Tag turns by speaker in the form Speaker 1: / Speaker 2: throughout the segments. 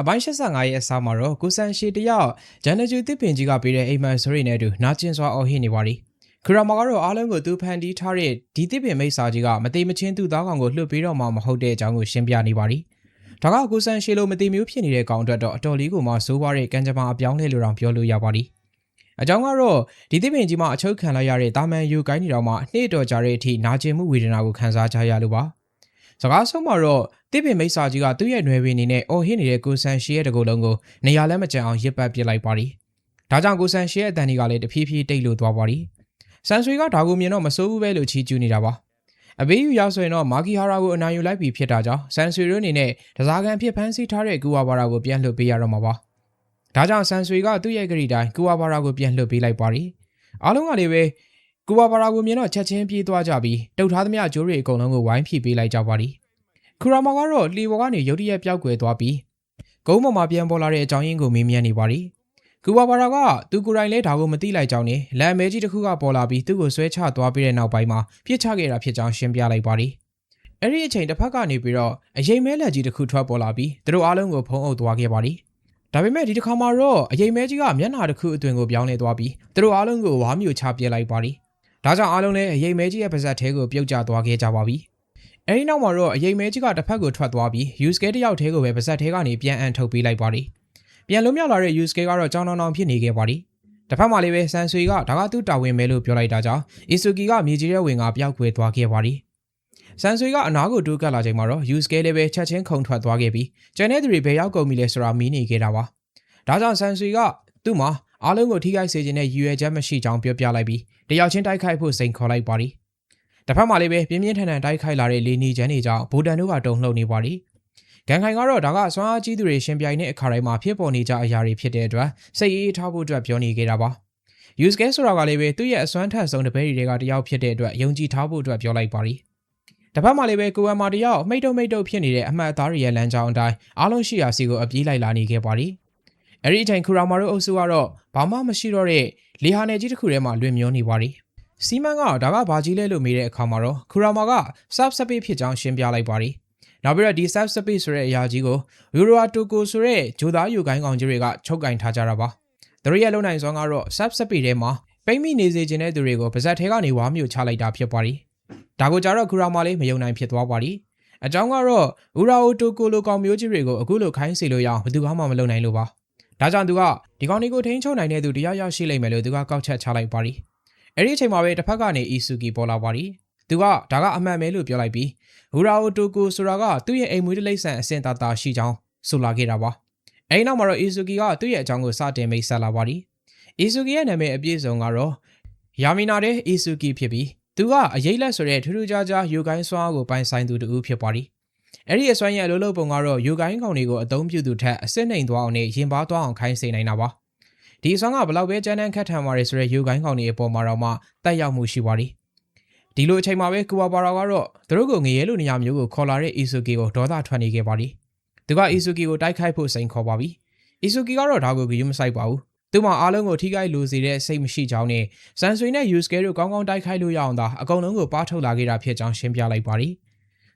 Speaker 1: အပိုင်း85ရဲ့အစားမှာတော့ကိုဆန်ရှီတယောက်ဂျန်နဂျူတစ်ပင်ကြီးကပေးတဲ့အိမ်မန်ဆိုရီနဲ့အတူနာကျင်စွာအော်ဟစ်နေပါသည်ခရမာကတော့အားလုံးကိုသူဖန်တီးထားတဲ့ဒီတစ်ပင်မိတ်စာကြီးကမတိမချင်းသူ့သားကောင်ကိုလှုပ်ပေးတော့မှမဟုတ်တဲ့အကြောင်းကိုရှင်းပြနေပါသည်ဒါကကိုဆန်ရှီလိုမတိမျိုးဖြစ်နေတဲ့ကောင်အတွက်တော့အတော်လေးကိုမှစိုးပွားတဲ့ကံကြမ္မာအပြောင်းလဲလိုတောင်ပြောလို့ရပါသည်အကြောင်းကတော့ဒီတစ်ပင်ကြီးမှာအချုပ်ခံလိုက်ရတဲ့တာမန်ယူကိုင်းနေတော့မှနှစ်တော်ကြာတဲ့အထိနာကျင်မှုဝေဒနာကိုခံစားကြရလို့ပါ စကားဆုံးမှာတော့တစ်ပင်မိတ်စာကြီးကသူ့ရဲ့ຫນွယ်ပင်နေနဲ့အော်ဟစ်နေတဲ့ကိုဆန်ရှီရဲ့တကူလုံးကိုနေရာလဲမကျန်အောင်ရစ်ပတ်ပစ်လိုက်ပါသည်ဒါကြောင့်ကိုဆန်ရှီရဲ့အတန်ဒီကလည်းတဖြည်းဖြည်းတိတ်လို့သွားပါသည်ဆန်ဆွေကဒါကိုမြင်တော့မစိုးဘူးပဲလို့ချီးကျူးနေတာပါအဘေးယူရောက်ဆိုရင်တော့မာကီဟာရာကိုအနိုင်ယူလိုက်ပြီဖြစ်တာကြောင့်ဆန်ဆွေတို့အနေနဲ့တစားကန်ဖြစ်ဖမ်းဆီးထားတဲ့ကူဝါဘာရာကိုပြန်လွှတ်ပေးရတော့မှာပါဒါကြောင့်ဆန်ဆွေကသူ့ရဲ့ဂရီတိုင်းကူဝါဘာရာကိုပြန်လွှတ်ပေးလိုက်ပါသည်အားလုံးကလည်းပဲ ကူဝါဘာရာကိုမြင်တော့ချက်ချင်းပြေးသွားကြပြီးတုတ်ထားသမျှဂျိုးတွေအကုန်လုံးကိုဝိုင်းဖြည့်ပေးလိုက်ကြပါသည်ခူရာမာကတော့လီဘော်ကနေရုတ်တရက်ပျောက်ကွယ်သွားပြီးဂုံးပေါ်မှာပြန်ပေါ်လာတဲ့အကြောင်းရင်းကိုမေးမြန်းနေပါသည်ကူဝါဘာရာကသူကိုယ်တိုင်လဲဒါကိုမသိလိုက်ကြောင်းနဲ့လမ်းမဲကြီးတစ်ခုကပေါ်လာပြီးသူ့ကိုဆွဲချသွားပြီးတဲ့နောက်ပိုင်းမှာပြစ်ချခဲ့တာဖြစ်ကြောင်းရှင်းပြလိုက်ပါသည်အဲ့ဒီအချိန်တစ်ဖက်ကနေပြီးတော့အရင်မဲလက်ကြီးတစ်ခုထွက်ပေါ်လာပြီးသူတို့အားလုံးကိုဖုံးအုပ်သွားခဲ့ပါသည်ဒါပေမဲ့ဒီတစ်ခါမှာတော့အရင်မဲကြီးကမျက်နှာတစ်ခုအတွင်ကိုပြောင်းလဲသွားပြီးသူတို့အားလုံးကိုဝါမျိုးချပြလိုက်ပါသည် ဒါကြောင့်အားလုံးလည်းအရင်မဲကြီးရဲ့ပါဇက်ထဲကိုပြုတ်ကျသွားခဲ့ကြပါပြီအဲဒီနောက်မှာတော့အရင်မဲကြီးကတစ်ဖက်ကိုထွက်သွားပြီး use case တယောက်ထဲကိုပဲပါဇက်ထဲကနေပြန်အန်ထုတ်ပေးလိုက်ပါသည်ပြန်လုံးမြောက်လာတဲ့ use case ကတော့ကြောင်းတောင်တောင်ဖြစ်နေခဲ့ပါသည်တစ်ဖက်မှာလည်းပဲဆန်ဆွေကဒါကသူ့တာဝန်ပဲလို့ပြောလိုက်တာကြောင့်အီဆူကီကမြေကြီးရဲ့ဝင်ကပျောက်ကွယ်သွားခဲ့ပါသည်ဆန်ဆွေကအနားကိုတိုးကပ်လာချိန်မှာတော့ use case လည်းပဲချက်ချင်းခုန်ထွက်သွားခဲ့ပြီးကျန်တဲ့သူတွေဘယ်ရောက်ကုန်ပြီလဲဆိုတာမီးနေခဲ့တာပါဒါကြောင့်ဆန်ဆွေကသူ့မှာ အားလုံးကိုထိခိုက်စေခြင်းနဲ့ရည်ရွယ်ချက်မရှိကြောင်းပြောပြလိုက်ပြီးတယောက်ချင်းတိုက်ခိုက်ဖို့စိန်ခေါ်လိုက်ပါသည်တစ်ဖက်မှာလည်းပဲပြင်းပြင်းထန်ထန်တိုက်ခိုက်လာတဲ့လေနီချမ်းတွေကြောင့်ဘူတန်တို့ကတုံလှုပ်နေပါသည်ဂန်ခိုင်ကတော့ဒါကစွမ်းအားကြီးသူတွေရှင်ပြိုင်တဲ့အခါတိုင်းမှာဖြစ်ပေါ်နေကြအရာတွေဖြစ်တဲ့အတွက်စိတ်အေးထားဖို့အတွက်ပြောနေခဲ့တာပါ use case ဆိုတာကလည်းပဲသူ့ရဲ့အစွမ်းထက်ဆုံးတပည့်တွေကတယောက်ဖြစ်တဲ့အတွက်ယုံကြည်ထားဖို့အတွက်ပြောလိုက်ပါသည်တစ်ဖက်မှာလည်းပဲကိုဝမ်မာတယောက်မိတ်တုံမိတ်တုံဖြစ်နေတဲ့အမှတ်အသားတွေရဲ့လမ်းကြောင်းအတိုင်းအားလုံးရှိရာစီကိုအပြေးလိုက်လာနေခဲ့ပါသည် အဲ့ဒီအချိန်ခူရာမာတို့အုပ်စုကတော့ဘာမှမရှိတော့တဲ့လေဟာနယ်ကြီးတစ်ခုထဲမှာလွင်မျောနေပါသည်စီမန်ကဒါကဘာကြီးလဲလို့မေးတဲ့အခါမှာတော့ခူရာမာက sub space ဖြစ်ကြောင်းရှင်းပြလိုက်ပါသည်နောက်ပြီးတော့ဒီ sub space ဆိုတဲ့အရာကြီးကိုယူရိုတိုကိုဆိုတဲ့ဂျိုသားယူကိုင်းကောင်ကြီးတွေကချုပ်ကင်ထားကြတာပါသူတို့ရဲ့လုံနိုင်စွမ်းကတော့ sub space ထဲမှာပိမ့်မိနေစေခြင်းတဲ့သူတွေကိုပါဇက်ထဲကနေဝါမျိုးချလိုက်တာဖြစ်ပါသည်ဒါကိုကြတော့ခူရာမာလေးမယုံနိုင်ဖြစ်သွားပါသည်အကြောင်းကတော့ဥရာအိုတိုကိုလိုကောင်မျိုးကြီးတွေကိုအခုလိုခိုင်းစီလို့ရအောင်ဘယ်သူမှမလုပ်နိုင်လို့ပါ ဒါကြောင့်သူကဒီကောင်တွေကိုထိန်းချုပ်နိုင်တဲ့သူတရားရရှိလိမ့်မယ်လို့သူကကောက်ချက်ချလိုက်ပါသည်အဲ့ဒီအချိန်မှာပဲတစ်ဖက်ကနေအီဆူကီပေါ်လာပါသည်သူကဒါကအမှန်ပဲလို့ပြောလိုက်ပြီးဟူရာအိုတိုကိုဆိုတာကသူ့ရဲ့အိမ်မွေးတလိမ့်ဆန်အစင်တာတာရှိကြောင်းဆိုလာခဲ့တာပါအဲဒီနောက်မှာတော့အီဆူကီကသူ့ရဲ့အကြောင်းကိုစတင်မိတ်ဆက်လာပါသည်အီဆူကီရဲ့နာမည်အပြည့်စုံကတော့ယာမီနာတဲ့အီဆူကီဖြစ်ပြီးသူကအရေးလက်ဆိုတဲ့ထူးထူးခြားခြားယူကိုင်းစွမ်းကိုပိုင်ဆိုင်သူတူဖြစ်ပါသည် အဲ့ဒီအစွမ်းရဲ့အလိုလိုပုံကတော့ယူကိုင်းကောင်တွေကိုအသုံးပြုသူထက်အစစ်နှိမ်သွားအောင်နဲ့ရင်ပါသွားအောင်ခိုင်းစေနိုင်တာပါဒီအစွမ်းကဘလောက်ပဲကြမ်းတမ်းခတ်ထန်ပါရဲဆိုတဲ့ယူကိုင်းကောင်တွေအပေါ်မှာတော့မှတက်ရောက်မှုရှိပါသည်ဒီလိုအချိန်မှာပဲကူဝါပါရာကတော့သူတို့ကိုငရဲလိုနေရာမျိုးကိုခေါ်လာတဲ့အီဆူကီကိုဒေါသထွက်နေခဲ့ပါသည်သူကအီဆူကီကိုတိုက်ခိုက်ဖို့စိန်ခေါ်ပါပြီအီဆူကီကတော့ဒါကိုဂရုမစိုက်ပါဘူးသူ့မှာအားလုံးကိုထိခိုက်လိုစေတဲ့စိတ်မရှိကြောင်းနဲ့စန်ဆွေနဲ့ use scale တို့ကောင်းကောင်းတိုက်ခိုက်လို့ရအောင်သာအကုန်လုံးကိုပါထုတ်လာခဲ့တာဖြစ်ကြောင်းရှင်းပြလိုက်ပါသည်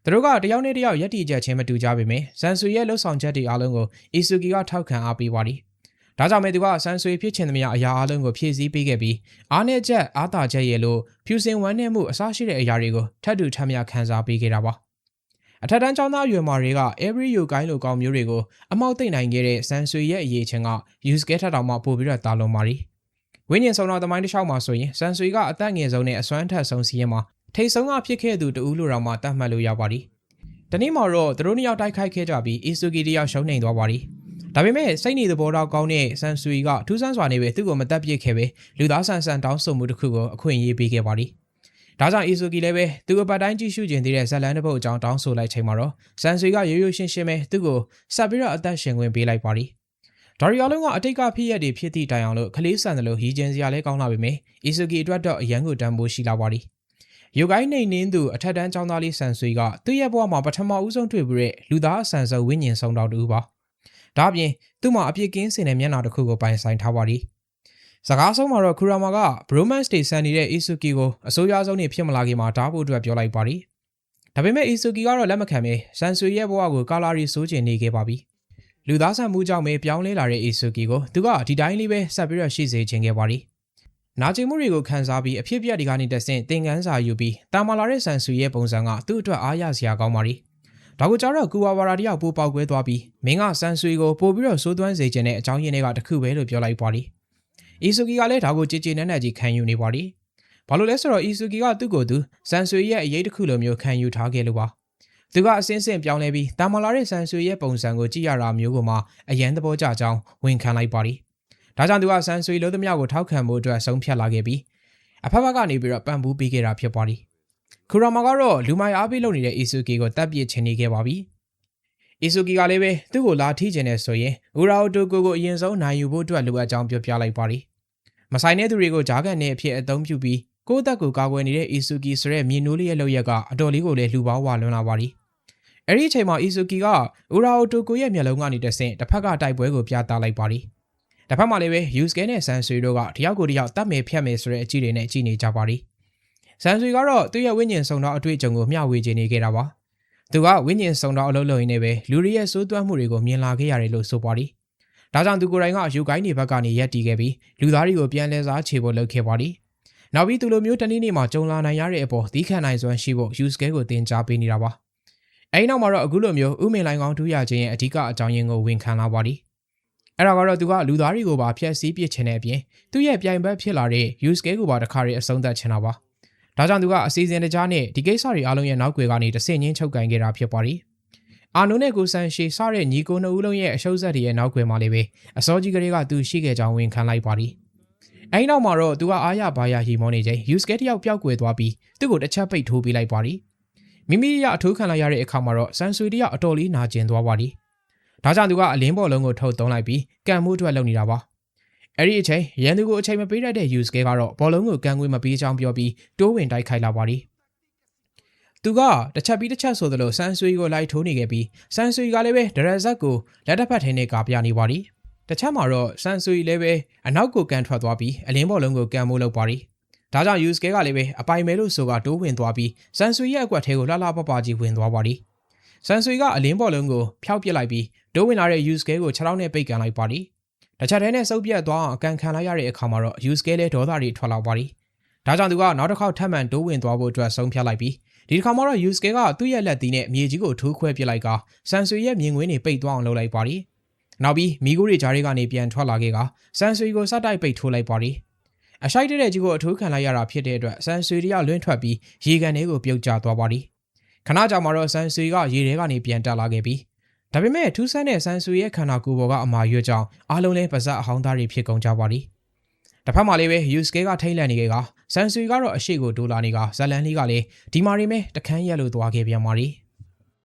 Speaker 1: သူတို့ကတယောက်နဲ့တယောက်ယက်တီချက်ချင်းမတူကြပေမယ့်ဆန်ဆွေရဲ့လှုပ်ဆောင်ချက်တွေအားလုံးကိုအီဆူကီကထောက်ခံအားပေးပါသည်ဒါကြောင့်မဲသူကဆန်ဆွေဖြစ်ချင်သမျှအရာအလုံးကိုဖြည့်ဆည်းပေးခဲ့ပြီးအားနဲ့ချက်အားတာချက်ရဲ့လို့ဖြူစင်ဝမ်းနဲ့မှုအစရှိတဲ့အရာတွေကိုထပ်တူထပ်မြခံစားပေးခဲ့တာပါအထက်တန်းကျောင်းသားရွယ်မာတွေက every you ကိုင်းလိုကောင်မျိုးတွေကိုအမောက်သိမ့်နိုင်ခဲ့တဲ့ဆန်ဆွေရဲ့အရေးချင်းက use ခဲ့ထတောင်မှပို့ပြီးတော့တာလုံးပါရီဝင်းညင်ဆောင်တော်သမိုင်းတစ်လျှောက်မှာဆိုရင်ဆန်ဆွေကအသက်ငယ်ဆုံးနဲ့အစွမ်းထက်ဆုံးစီးရင်မှာ ထိတ်ဆုံးကဖြစ်ခဲ့သူတူဦးလိုတောင်မှတတ်မှတ်လို့ရပါသည်။ဒီနေ့မှာတော့သူတို့နှစ်ယောက်တိုက်ခိုက်ခဲ့ကြပြီးအီဆူကီတယောက်ရှုံးနေသွားပါသည်။ဒါပေမဲ့စိတ်နေသဘောထားကောင်းတဲ့ဆန်ဆွေကထူးဆန်းစွာနေပဲသူ့ကိုမတက်ပြစ်ခဲ့ပဲလူသားဆန်ဆန်တောင်းဆိုမှုတစ်ခုကိုအခွင့်အရေးပေးခဲ့ပါသည်။ဒါကြောင့်အီဆူကီလည်းပဲသူ့အပတ်တိုင်းကြည့်ရှုခြင်းသေးတဲ့ဇက်လန်တစ်ပုတ်အကြောင်းတောင်းဆိုလိုက်ချိန်မှာတော့ဆန်ဆွေကရိုးရိုးရှင်းရှင်းပဲသူ့ကိုဆက်ပြီးတော့အသက်ရှင်ခွင့်ပေးလိုက်ပါသည်။ဒါရီယာလုံးကအတိတ်ကဖြစ်ရတဲ့ဖြစ်သည့်တိုင်အောင်လို့ခလေးဆန်တယ်လို့ဟီဂျင်စရာလဲကောင်းလာပေမယ့်အီဆူကီအတွက်တော့အရန်ကိုတန်ဖိုးရှိလာပါသည်။ ယူကိုင်းနေနင်းသူအထက်တန်းကျောင်းသားလေးဆန်ဆွေကသူ့ရဲ့ဘဝမှာပထမဦးဆုံးတွေ့ပြီးတဲ့လူသားအဆန်ဆုံးဝိညာဉ်ဆောင်တော်တူပါ။ဒါ့အပြင်သူ့မှာအပြစ်ကင်းစင်တဲ့မျက်နှာတစ်ခုကိုပိုင်ဆိုင်ထားပါသည်။စကားဆုံးမှာတော့ခူရာမာက bromance တွေဆန်နေတဲ့အီဆူကီကိုအစိုးရဆုံးနေဖြစ်မလာခင်မှာဓာတ်ဖို့အတွက်ပြောလိုက်ပါသည်။ဒါပေမဲ့အီဆူကီကတော့လက်မခံပဲဆန်ဆွေရဲ့ဘဝကိုကာလာရီစိုးကျင်နေခဲ့ပါပြီ။လူသားဆန်မှုကြောင့်ပဲပြောင်းလဲလာတဲ့အေဆူကီကိုသူကဒီတိုင်းလေးပဲဆက်ပြီးတော့ရှိစေခြင်းခဲ့ပါသည် နာကျင်မှုတွေကိုခံစားပြီးအဖြစ်အပျက်တွေကနေတဆင့်သင်ခန်းစာယူပြီးတာမာလာတဲ့ဆန်ဆူရဲ့ပုံစံကသူ့အတွက်အားရစရာကောင်းပါသည်ဒါကိုကြတော့ကူဝါဝါရာတယောက်ပိုပေါက်ကွဲသွားပြီးမင်းကဆန်ဆူကိုပို့ပြီးတော့စိုးသွမ်းစေခြင်းတဲ့အကြောင်းရင်းတွေကတစ်ခုပဲလို့ပြောလိုက်ပါသည်အေဆူကီကလည်းဒါကိုကြည်ကြည်နက်နက်ကြီးခံယူနေပါသည်ဘာလို့လဲဆိုတော့အေဆူကီကသူ့ကိုယ်သူဆန်ဆူရဲ့အရေးတစ်ခုလိုမျိုးခံယူထားခဲ့လို့ပါသူကအစင်းစင်ပြောင်းလဲပြီးတာမလာတဲ့ဆန်ဆူရဲ့ပုံစံကိုကြည့်ရတာမျိုးကိုမှအရန်သဘောကျကြောင်းဝန်ခံလိုက်ပါသည် ဒါကြောင့်သူကဆန်ဆူလို့သမျှကိုထောက်ခံမှုအတွက်ဆုံးဖြတ်လာခဲ့ပြီးအဖက်ဖက်ကနေပြီးတော့ပံ့ပိုးပေးခဲ့တာဖြစ်ပါသည်ခူရာမာကတော့လူမိုင်အားပေးလုပ်နေတဲ့အေဆူကီကိုတပ်ပစ်ချင်နေခဲ့ပါပြီအေဆူကီကလည်းပဲသူ့ကိုလာထိချင်နေဆိုရင်ဥရာအိုတိုကိုကိုအရင်ဆုံးနိုင်ယူဖို့အတွက်လိုအပ်ကြောင်းပြောပြလိုက်ပါသည်မဆိုင်တဲ့သူတွေကိုဂျားကန်နဲ့အဖြစ်အသုံးပြုပြီးကိုယ့်အသက်ကိုကာကွယ်နေတဲ့အေဆူကီဆိုတဲ့မြင်နိုးလေးရဲ့လောက်ရက်ကအတော်လေးကိုလည်းလှူပေါင်းဝလွန်လာပါသည်အဲ့ဒီအချိန်မှာအီဇူကီကဥရာအိုတိုကိုရဲ့မျက်လုံးကနေတဆင့်တစ်ဖက်ကတိုက်ပွဲကိုပြသလိုက်ပါသည်။ တစ်ဖက်မှာလည်းပဲယူစကဲနဲ့ဆန်ဆွေတို့ကတယောက်ကိုတယောက်တတ်မယ်ဖြတ်မယ်ဆိုတဲ့အကြည့်တွေနဲ့ကြည့်နေကြပါသည်။ဆန်ဆွေကတော့သူ့ရဲ့ဝိညာဉ်ဆောင်တော့အတွေ့အကြုံကိုမျှဝေချနေခဲ့တာပါ။သူကဝိညာဉ်ဆောင်တော့အလုပ်လုပ်ရင်းနဲ့ပဲလူတွေရဲ့စိုးသွမ်းမှုတွေကိုမြင်လာခဲ့ရတယ်လို့ဆိုပါသည်။ဒါကြောင့်သူကိုယ်တိုင်ကယူကိုင်းနေဘက်ကနေရက်တီခဲ့ပြီးလူသားတွေကိုပြန်လဲစားချေဖို့လုပ်ခဲ့ပါသည်။နောက်ပြီးသူလိုမျိုးတနည်းနေ့မှာကြုံလာနိုင်ရတဲ့အပေါ်သီးခံနိုင်စွမ်းရှိဖို့ယူစကဲကိုတင် जा ပေးနေတာပါ။အဲဒီနောက်မှာတော့အခုလိုမျိုးဥမင်လိုင်ကောင်းထူးရခြင်းရဲ့အဓိကအကြောင်းရင်းကိုဝန်ခံလာပါသည် အဲ့ဒါကတော့သူကလူသားတွေကိုပါဖျက်ဆီးပစ်ချင်တဲ့အပြင်သူ့ရဲ့ပြိုင်ဘက်ဖြစ်လာတဲ့ use case ကိုပါတစ်ခါတည်းအဆုံးသတ်ချင်တာပါဒါကြောင့်သူကအစီအစဉ်တကြားနဲ့ဒီကိစ္စတွေအားလုံးရဲ့နောက်ွယ်ကနေတဆင့်ချင်းချုပ်ကန်ခဲ့တာဖြစ်ပါသည်အာနိုနဲ့ကိုဆန်ရှေစတဲ့ညီကိုနှစ်ဦးလုံးရဲ့အရှုံးဆက်တွေရဲ့နောက်ွယ်မှာလည်းပဲအစောကြီးကလေးကသူရှိခဲ့ကြောင်းဝန်ခံလိုက်ပါသည်အဲဒီနောက်မှာတော့သူကအားရပါရဟီမောနေချိန် use case တယောက်ပျောက်ကွယ်သွားပြီးသူ့ကိုတစ်ချက်ပိတ်ထိုးပေးလိုက်ပါသည်မိမိရအထိုးခံလိုက်ရတဲ့အခါမှာတော့ဆန်ဆွေတရအတော်လေးနာကျင်သွားပါသည်။ ဒါကြောင့်သူကအလင်းပေါ်လုံးကိုထုတ်သုံးလိုက်ပြီးကံမှုအတွက်လုပ်နေတာပါ။အဲ့ဒီအချိန်ရန်သူကိုအချိန်မပေးတတ်တဲ့ use case ကတော့ဘောလုံးကိုကံကွေးမပေးချောင်းပြောပြီးတိုးဝင်တိုက်ခိုက်လာပါသည်။သူကတစ်ချက်ပြီးတစ်ချက်ဆိုသလိုဆန်ဆွေကိုလိုက်ထိုးနေခဲ့ပြီးဆန်ဆွေကလည်းပဲဒရဇက်ကိုလက်တစ်ဖက်ထင်းနဲ့ကာပြနေပါသည်။တချက်မှာတော့ဆန်ဆွေလည်းပဲအနောက်ကိုကန်ထွက်သွားပြီးအလင်းပေါ်လုံးကိုကံမိုးလုပ်ပါသည်။ဒါကြောင့် use case ကလည်းပဲအပိုင်မဲလို့ဆိုကတိုးဝင်သွားပြီးဆန်ဆွေရဲ့အကွက်ထဲကိုလှလှပပကြီးဝင်သွားပါသည် ဆန်ဆွေကအလင်းပေါ်လုံးကိုဖျောက်ပစ်လိုက်ပြီးတိုးဝင်လာတဲ့ use case ကိုခြေထောက်နဲ့ပိတ်ကန်လိုက်ပါသည်တခြားတဲ့နဲ့စုပ်ပြတ်သွားအောင်အကန်ခံလိုက်ရတဲ့အခါမှာတော့ use case လည်းဒေါသတွေထွက်လာပါသည်ဒါကြောင့်သူကနောက်တစ်ခေါက်ထပ်မံတိုးဝင်သွားဖို့အတွက်ဆုံးဖြတ်လိုက်ပြီးဒီတစ်ခါမှာတော့ use case ကသူ့ရဲ့လက်သီးနဲ့မြေကြီးကိုထိုးခွဲပစ်လိုက်ကဆန်ဆွေရဲ့မြင်ကွင်းတွေပိတ်သွားအောင်လုပ်လိုက်ပါသည်နောက်ပြီးမိကိုတွေကြားတွေကနေပြန်ထွက်လာခဲ့ကဆန်ဆွေကိုစတိုက်ပိတ်ထိုးလိုက်ပါသည်အရှိုက်တဲ့ကြီးကိုအထိုးခံလိုက်ရတာဖြစ်တဲ့အတွက်ဆန်ဆွေတရလွင့်ထွက်ပြီးရေကန်ထဲကိုပြုတ်ကျသွားပါသည် ခဏကြာမှတော့ဆန်ဆွေကရေထဲကနေပြန်တက်လာခဲ့ပြီးဒါပေမဲ့ထူးဆန်းတဲ့ဆန်ဆွေရဲ့ခန္ဓာကိုယ်ပေါ်ကအမာရွတ်ကြောင်းအားလုံးလည်းပါဇက်အဟောင်းသားတွေဖြစ်ကုန်ကြပါသည်တစ်ဖက်မှာလည်းပဲ use case ကထိတ်လန့်နေခဲ့ကဆန်ဆွေကတော့အရှိကိုဒိုလာနေကဇလန်လေးကလည်းဒီမာရီမဲတခန်းရက်လို့သွားခဲ့ပြန်ပါသည်